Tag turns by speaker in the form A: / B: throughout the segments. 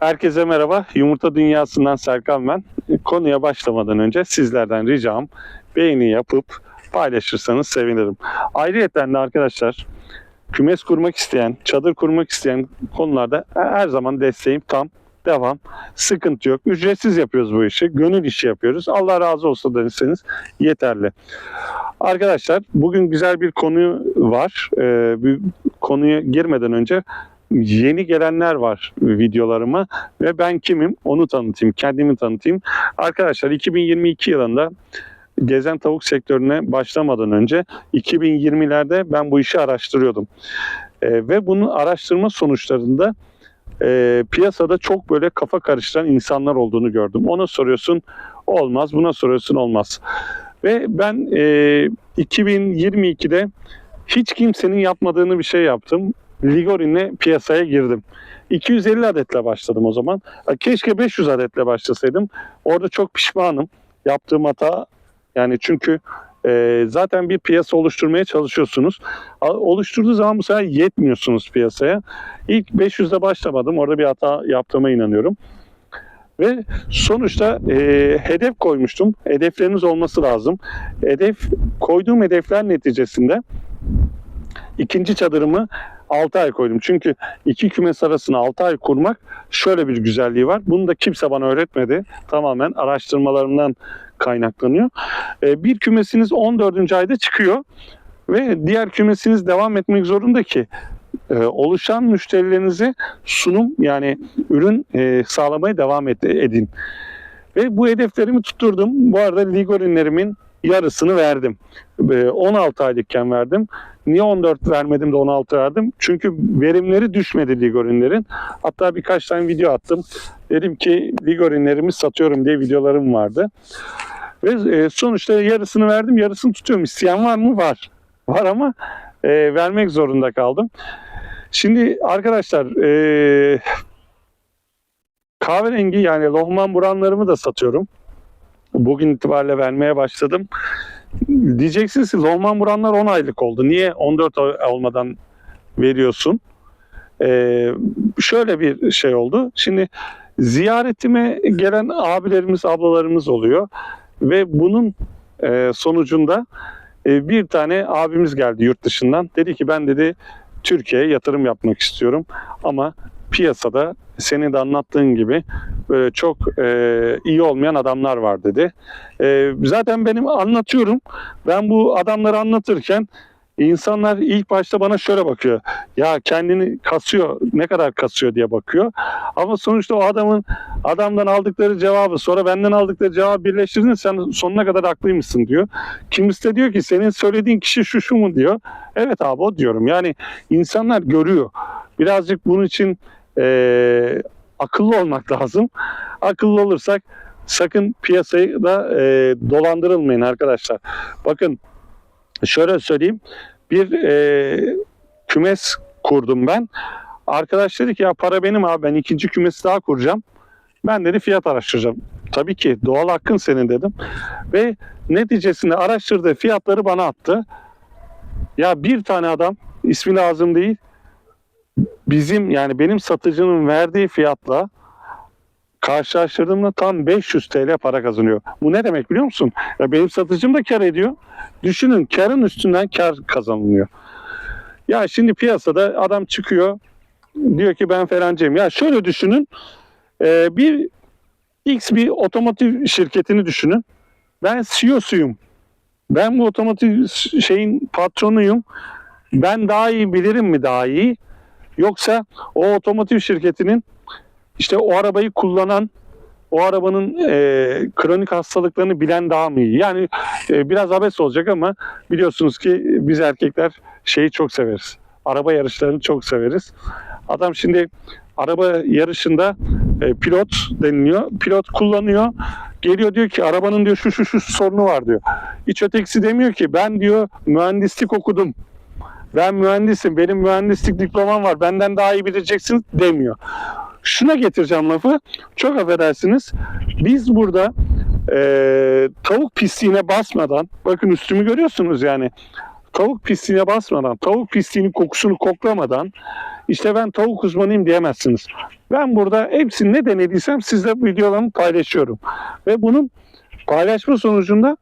A: Herkese merhaba. Yumurta Dünyası'ndan Serkan ben. Konuya başlamadan önce sizlerden ricam beğeni yapıp paylaşırsanız sevinirim. Ayrıyeten de arkadaşlar kümes kurmak isteyen, çadır kurmak isteyen konularda her zaman desteğim tam. Devam. Sıkıntı yok. Ücretsiz yapıyoruz bu işi. Gönül işi yapıyoruz. Allah razı olsun derseniz yeterli. Arkadaşlar bugün güzel bir konu var. Ee, bir konuya girmeden önce yeni gelenler var videolarıma ve ben kimim onu tanıtayım, kendimi tanıtayım. Arkadaşlar 2022 yılında gezen tavuk sektörüne başlamadan önce 2020'lerde ben bu işi araştırıyordum. Ee, ve bunun araştırma sonuçlarında e, piyasada çok böyle kafa karıştıran insanlar olduğunu gördüm. Ona soruyorsun olmaz, buna soruyorsun olmaz. Ve ben e, 2022'de hiç kimsenin yapmadığını bir şey yaptım. Ligorin'le piyasaya girdim. 250 adetle başladım o zaman. Keşke 500 adetle başlasaydım. Orada çok pişmanım. Yaptığım hata yani çünkü e, zaten bir piyasa oluşturmaya çalışıyorsunuz. Oluşturduğu zaman bu sefer yetmiyorsunuz piyasaya. İlk 500'de başlamadım. Orada bir hata yaptığıma inanıyorum. Ve sonuçta e, hedef koymuştum. Hedefleriniz olması lazım. Hedef koyduğum hedefler neticesinde ikinci çadırımı 6 ay koydum. Çünkü iki kümes arasına 6 ay kurmak şöyle bir güzelliği var. Bunu da kimse bana öğretmedi. Tamamen araştırmalarımdan kaynaklanıyor. Ee, bir kümesiniz 14. ayda çıkıyor ve diğer kümesiniz devam etmek zorunda ki e, oluşan müşterilerinize sunum yani ürün e, sağlamaya devam edin. Ve bu hedeflerimi tutturdum. Bu arada ligorinlerimin yarısını verdim. E, 16 aylıkken verdim. Niye 14 vermedim de 16 verdim? Çünkü verimleri düşmedi Ligorinlerin. Hatta birkaç tane video attım. Dedim ki Ligorinlerimi satıyorum diye videolarım vardı. Ve e, sonuçta yarısını verdim, yarısını tutuyorum. İsteyen var mı? Var. Var ama e, vermek zorunda kaldım. Şimdi arkadaşlar e, kahverengi yani lohman buranlarımı da satıyorum. Bugün itibariyle vermeye başladım. Diyeceksiniz ki Lohman Buranlar 10 aylık oldu. Niye 14 ay olmadan veriyorsun? Ee, şöyle bir şey oldu. Şimdi ziyaretime gelen abilerimiz, ablalarımız oluyor. Ve bunun e, sonucunda e, bir tane abimiz geldi yurt dışından. Dedi ki ben dedi Türkiye'ye yatırım yapmak istiyorum. Ama piyasada senin de anlattığın gibi böyle çok e, iyi olmayan adamlar var dedi. E, zaten benim anlatıyorum. Ben bu adamları anlatırken insanlar ilk başta bana şöyle bakıyor. Ya kendini kasıyor, ne kadar kasıyor diye bakıyor. Ama sonuçta o adamın adamdan aldıkları cevabı sonra benden aldıkları cevabı birleştirdin sen sonuna kadar haklıymışsın diyor. Kimisi de diyor ki senin söylediğin kişi şu şu mu diyor. Evet abi o diyorum. Yani insanlar görüyor. Birazcık bunun için e, akıllı olmak lazım. Akıllı olursak sakın piyasayı da e, dolandırılmayın arkadaşlar. Bakın şöyle söyleyeyim. Bir e, kümes kurdum ben. Arkadaş dedi ki ya para benim abi ben ikinci kümesi daha kuracağım. Ben dedi fiyat araştıracağım. Tabii ki doğal hakkın senin dedim. Ve neticesinde araştırdığı fiyatları bana attı. Ya bir tane adam ismi lazım değil bizim yani benim satıcının verdiği fiyatla karşılaştırdığımda tam 500 TL para kazanıyor. Bu ne demek biliyor musun? Ya benim satıcım da kar ediyor. Düşünün karın üstünden kar kazanılıyor. Ya şimdi piyasada adam çıkıyor diyor ki ben falancayım. Ya şöyle düşünün e, bir X bir otomotiv şirketini düşünün. Ben CEO'suyum. Ben bu otomotiv şeyin patronuyum. Ben daha iyi bilirim mi daha iyi? Yoksa o otomotiv şirketinin işte o arabayı kullanan o arabanın e, kronik hastalıklarını bilen daha mı iyi? Yani e, biraz abes olacak ama biliyorsunuz ki biz erkekler şeyi çok severiz. Araba yarışlarını çok severiz. Adam şimdi araba yarışında e, pilot deniliyor. Pilot kullanıyor. Geliyor diyor ki arabanın diyor şu şu şu sorunu var diyor. Hiç ötekisi demiyor ki ben diyor mühendislik okudum. Ben mühendisim, benim mühendislik diplomam var, benden daha iyi bileceksin demiyor. Şuna getireceğim lafı, çok affedersiniz. Biz burada e, tavuk pisliğine basmadan, bakın üstümü görüyorsunuz yani. tavuk pisliğine basmadan, tavuk pisliğinin kokusunu koklamadan işte ben tavuk uzmanıyım diyemezsiniz. Ben burada hepsini ne denediysem sizle videolarımı paylaşıyorum. Ve bunun paylaşma sonucunda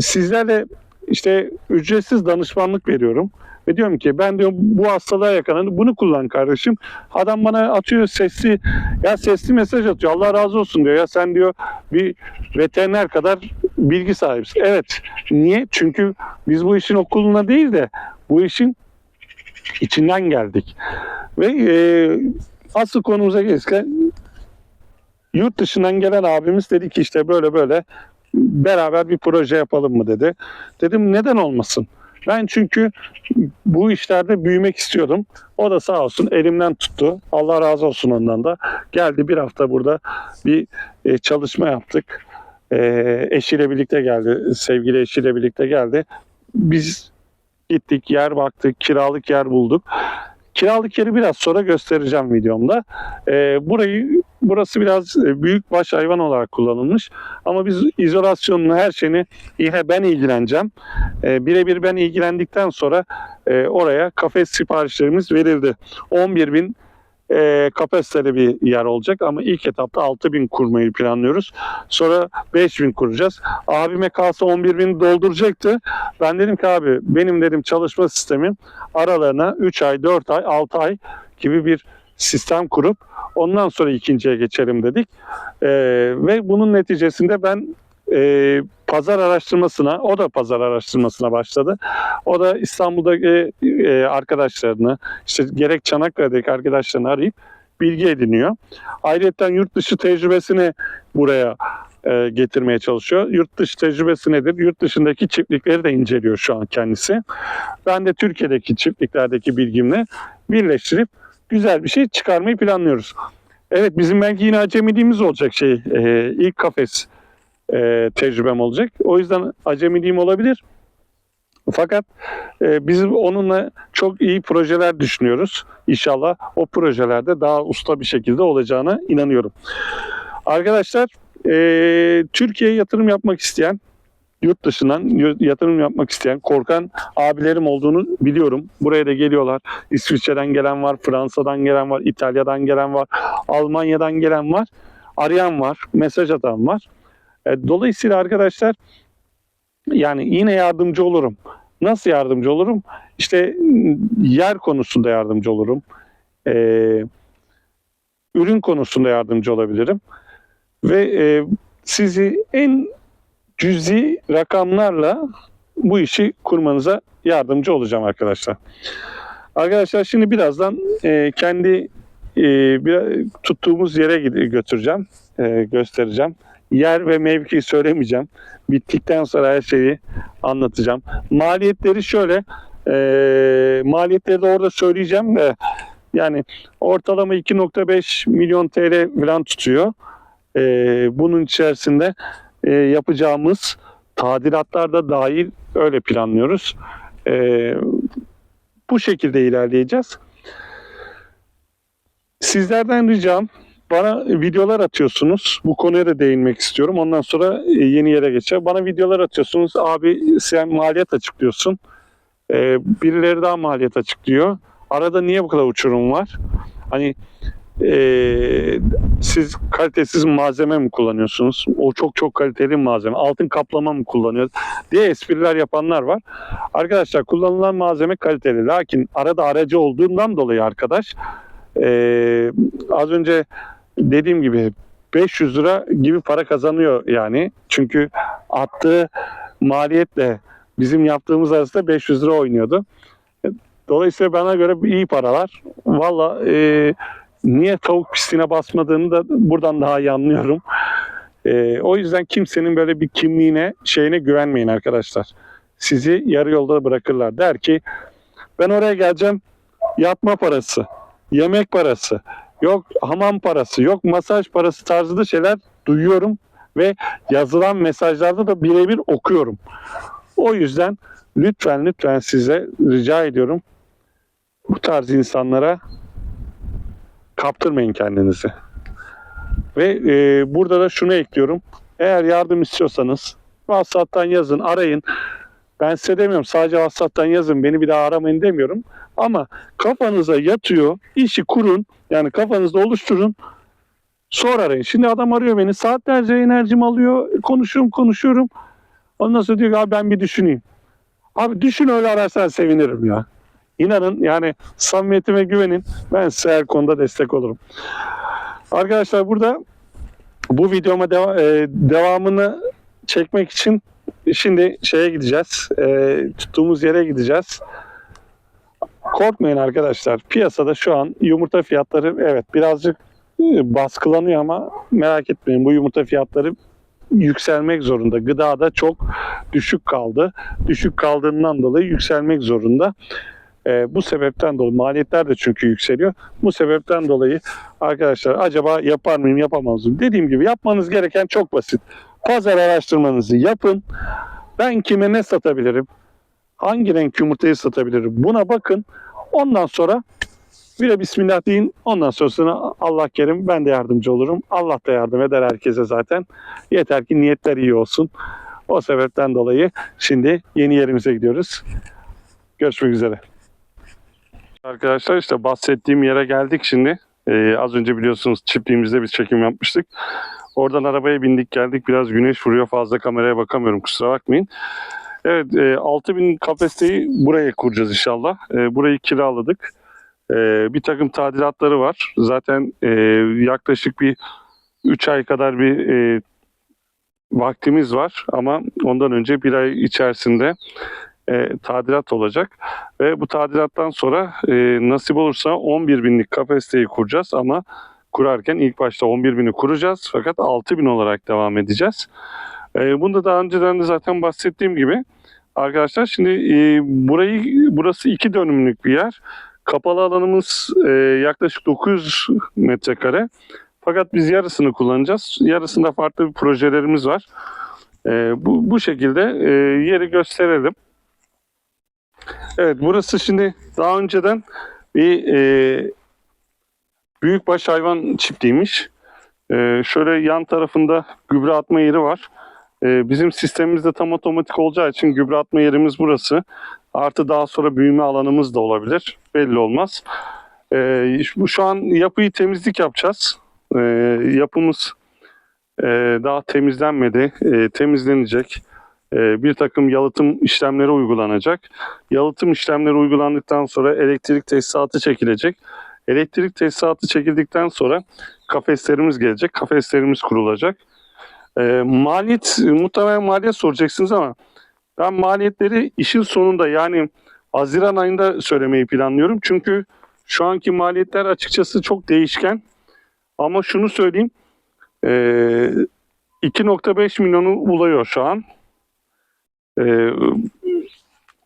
A: sizlerle işte ücretsiz danışmanlık veriyorum. Ve diyorum ki ben diyorum bu hastalığa yakalandım bunu kullan kardeşim. Adam bana atıyor sesli ya sesli mesaj atıyor Allah razı olsun diyor ya sen diyor bir veteriner kadar bilgi sahibisin. Evet niye? Çünkü biz bu işin okuluna değil de bu işin içinden geldik. Ve e, asıl konumuza gelirken yurt dışından gelen abimiz dedi ki işte böyle böyle beraber bir proje yapalım mı dedi. Dedim neden olmasın? Ben çünkü bu işlerde büyümek istiyordum. O da sağ olsun elimden tuttu. Allah razı olsun ondan da. Geldi bir hafta burada bir e, çalışma yaptık. E, eşiyle birlikte geldi. Sevgili eşiyle birlikte geldi. Biz gittik yer baktık. Kiralık yer bulduk. Kiralık yeri biraz sonra göstereceğim videomda. E, burayı burası biraz e, büyük baş hayvan olarak kullanılmış. Ama biz izolasyonunu her şeyini yine ben ilgileneceğim. E, birebir ben ilgilendikten sonra e, oraya kafes siparişlerimiz verildi. 11 bin e, kapasiteli bir yer olacak ama ilk etapta 6 bin kurmayı planlıyoruz. Sonra 5 bin kuracağız. Abime kalsa 11 bin dolduracaktı. Ben dedim ki abi benim dedim çalışma sistemim aralarına 3 ay, 4 ay, 6 ay gibi bir sistem kurup ondan sonra ikinciye geçelim dedik. E, ve bunun neticesinde ben e, pazar araştırmasına, o da pazar araştırmasına başladı. O da İstanbul'daki e, arkadaşlarını, işte gerek Çanakkale'deki arkadaşlarını arayıp bilgi ediniyor. Ayrıca yurt dışı tecrübesini buraya e, getirmeye çalışıyor. Yurt dışı tecrübesi nedir? Yurt dışındaki çiftlikleri de inceliyor şu an kendisi. Ben de Türkiye'deki çiftliklerdeki bilgimle birleştirip güzel bir şey çıkarmayı planlıyoruz. Evet bizim belki yine acemiliğimiz olacak şey. E, ilk kafes e, tecrübem olacak. O yüzden acemiliğim olabilir. Fakat e, biz onunla çok iyi projeler düşünüyoruz. İnşallah o projelerde daha usta bir şekilde olacağına inanıyorum. Arkadaşlar e, Türkiye'ye yatırım yapmak isteyen, yurt dışından yatırım yapmak isteyen, korkan abilerim olduğunu biliyorum. Buraya da geliyorlar. İsviçre'den gelen var, Fransa'dan gelen var, İtalya'dan gelen var, Almanya'dan gelen var. Arayan var, mesaj atan var. E, Dolayısıyla arkadaşlar yani yine yardımcı olurum. Nasıl yardımcı olurum? İşte yer konusunda yardımcı olurum. Ee, ürün konusunda yardımcı olabilirim. Ve e, sizi en cüzi rakamlarla bu işi kurmanıza yardımcı olacağım arkadaşlar. Arkadaşlar şimdi birazdan e, kendi e, bir, tuttuğumuz yere götüreceğim, e, göstereceğim yer ve mevki söylemeyeceğim. Bittikten sonra her şeyi anlatacağım. Maliyetleri şöyle. E, maliyetleri de orada söyleyeceğim de yani ortalama 2.5 milyon TL falan tutuyor. E, bunun içerisinde e, yapacağımız tadilatlar da dahil öyle planlıyoruz. E, bu şekilde ilerleyeceğiz. Sizlerden ricam bana videolar atıyorsunuz. Bu konuya da değinmek istiyorum. Ondan sonra e, yeni yere geçeceğim. Bana videolar atıyorsunuz. Abi sen maliyet açıklıyorsun. Ee, birileri daha maliyet açıklıyor. Arada niye bu kadar uçurum var? Hani ee, siz kalitesiz malzeme mi kullanıyorsunuz? O çok çok kaliteli malzeme. Altın kaplama mı kullanıyor? diye espriler yapanlar var. Arkadaşlar kullanılan malzeme kaliteli. Lakin arada aracı olduğundan dolayı arkadaş ee, az önce dediğim gibi 500 lira gibi para kazanıyor yani. Çünkü attığı maliyetle bizim yaptığımız arasında 500 lira oynuyordu. Dolayısıyla bana göre iyi paralar. Valla e, niye tavuk pisliğine basmadığını da buradan daha iyi anlıyorum. E, o yüzden kimsenin böyle bir kimliğine, şeyine güvenmeyin arkadaşlar. Sizi yarı yolda bırakırlar. Der ki ben oraya geleceğim yatma parası, yemek parası, yok hamam parası, yok masaj parası tarzında şeyler duyuyorum ve yazılan mesajlarda da birebir okuyorum. O yüzden lütfen lütfen size rica ediyorum bu tarz insanlara kaptırmayın kendinizi. Ve e, burada da şunu ekliyorum. Eğer yardım istiyorsanız WhatsApp'tan yazın, arayın. Ben size demiyorum sadece WhatsApp'tan yazın beni bir daha aramayın demiyorum. Ama kafanıza yatıyor işi kurun yani kafanızda oluşturun sonra arayın. Şimdi adam arıyor beni saatlerce enerjimi alıyor konuşuyorum konuşuyorum. Ondan sonra diyor ki abi ben bir düşüneyim. Abi düşün öyle ararsan sevinirim ya. İnanın yani samimiyetime güvenin. Ben size her konuda destek olurum. Arkadaşlar burada bu videoma deva- e, devamını çekmek için şimdi şeye gideceğiz. E, tuttuğumuz yere gideceğiz. Korkmayın arkadaşlar. Piyasada şu an yumurta fiyatları evet birazcık e, baskılanıyor ama merak etmeyin bu yumurta fiyatları yükselmek zorunda. Gıdada çok düşük kaldı. Düşük kaldığından dolayı yükselmek zorunda. Ee, bu sebepten dolayı maliyetler de çünkü yükseliyor. Bu sebepten dolayı arkadaşlar acaba yapar mıyım yapamaz mıyım? Dediğim gibi yapmanız gereken çok basit. Pazar araştırmanızı yapın. Ben kime ne satabilirim? Hangi renk yumurtayı satabilirim? Buna bakın. Ondan sonra bir de Bismillah deyin. Ondan sonrasına Allah kerim ben de yardımcı olurum. Allah da yardım eder herkese zaten. Yeter ki niyetler iyi olsun. O sebepten dolayı şimdi yeni yerimize gidiyoruz. Görüşmek üzere. Arkadaşlar işte bahsettiğim yere geldik şimdi. Ee, az önce biliyorsunuz çiftliğimizde bir çekim yapmıştık. Oradan arabaya bindik geldik. Biraz güneş vuruyor fazla kameraya bakamıyorum kusura bakmayın. Evet e, 6000 kapasiteyi buraya kuracağız inşallah. E, burayı kiraladık. E, bir takım tadilatları var. Zaten e, yaklaşık bir 3 ay kadar bir e, vaktimiz var ama ondan önce bir ay içerisinde e, tadilat olacak ve bu tadilattan sonra e, nasip olursa 11 binlik kapasiteyi kuracağız ama kurarken ilk başta 11 bini kuracağız fakat 6 bin olarak devam edeceğiz. E, bunu da daha önceden de zaten bahsettiğim gibi arkadaşlar şimdi e, burayı burası iki dönümlük bir yer. Kapalı alanımız e, yaklaşık 900 metrekare. Fakat biz yarısını kullanacağız. Yarısında farklı bir projelerimiz var. E, bu, bu şekilde e, yeri gösterelim. Evet burası şimdi daha önceden bir e, büyükbaş hayvan çiftliğiymiş. E, şöyle yan tarafında gübre atma yeri var. E, bizim sistemimizde tam otomatik olacağı için gübre atma yerimiz burası. Artı daha sonra büyüme alanımız da olabilir. Belli olmaz. E, şu an yapıyı temizlik yapacağız. E, yapımız e, daha temizlenmedi. E, temizlenecek. E, bir takım yalıtım işlemleri uygulanacak. Yalıtım işlemleri uygulandıktan sonra elektrik tesisatı çekilecek. Elektrik tesisatı çekildikten sonra kafeslerimiz gelecek. Kafeslerimiz kurulacak. E, maliyet, muhtemelen maliyet soracaksınız ama ben maliyetleri işin sonunda yani Haziran ayında söylemeyi planlıyorum. Çünkü şu anki maliyetler açıkçası çok değişken. Ama şunu söyleyeyim. E, 2.5 milyonu buluyor şu an. Ee,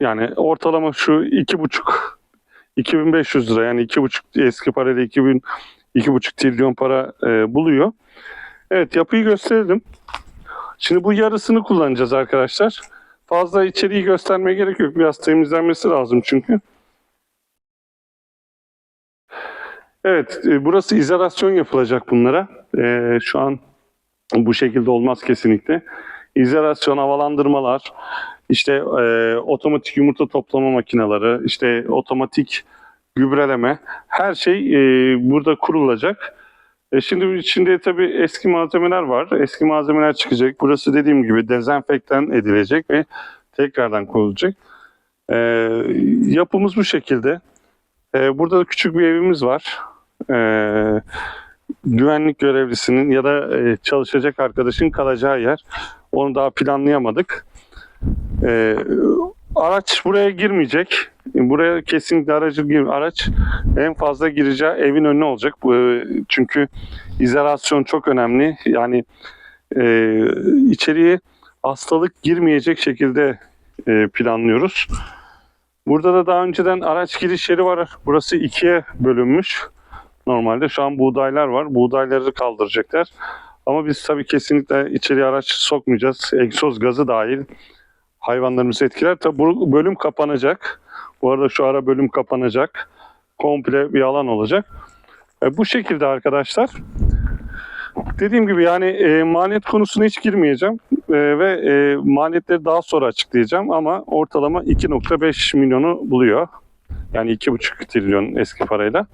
A: yani ortalama şu iki buçuk 2500 lira yani iki buçuk eski parayla 2000 iki buçuk trilyon para e, buluyor. Evet yapıyı gösterdim. Şimdi bu yarısını kullanacağız arkadaşlar. Fazla içeriği göstermeye gerek yok. Biraz temizlenmesi lazım çünkü. Evet e, burası izolasyon yapılacak bunlara. E, şu an bu şekilde olmaz kesinlikle izolasyon, havalandırmalar, işte e, otomatik yumurta toplama makineleri, işte otomatik gübreleme, her şey e, burada kurulacak. E, şimdi içinde tabii eski malzemeler var. Eski malzemeler çıkacak. Burası dediğim gibi dezenfektan edilecek ve tekrardan kurulacak. E, yapımız bu şekilde. E, burada da küçük bir evimiz var. E, güvenlik görevlisinin ya da e, çalışacak arkadaşın kalacağı yer. Onu daha planlayamadık. Ee, araç buraya girmeyecek. Buraya kesinlikle aracı gir araç en fazla gireceği evin önüne olacak. E, çünkü izolasyon çok önemli. Yani e, içeriye hastalık girmeyecek şekilde e, planlıyoruz. Burada da daha önceden araç giriş yeri var. Burası ikiye bölünmüş. Normalde şu an buğdaylar var. Buğdayları kaldıracaklar. Ama biz tabii kesinlikle içeriye araç sokmayacağız. Egzoz gazı dahil hayvanlarımızı etkiler. Tabii bu bölüm kapanacak. Bu arada şu ara bölüm kapanacak. Komple bir alan olacak. E, bu şekilde arkadaşlar. Dediğim gibi yani e, maliyet konusuna hiç girmeyeceğim. e, ve e, maliyetleri daha sonra açıklayacağım ama ortalama 2.5 milyonu buluyor. Yani 2.5 trilyon eski parayla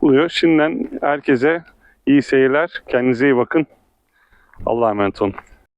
A: buluyor. Şimdiden herkese iyi seyirler. Kendinize iyi bakın. Allah'a emanet olun.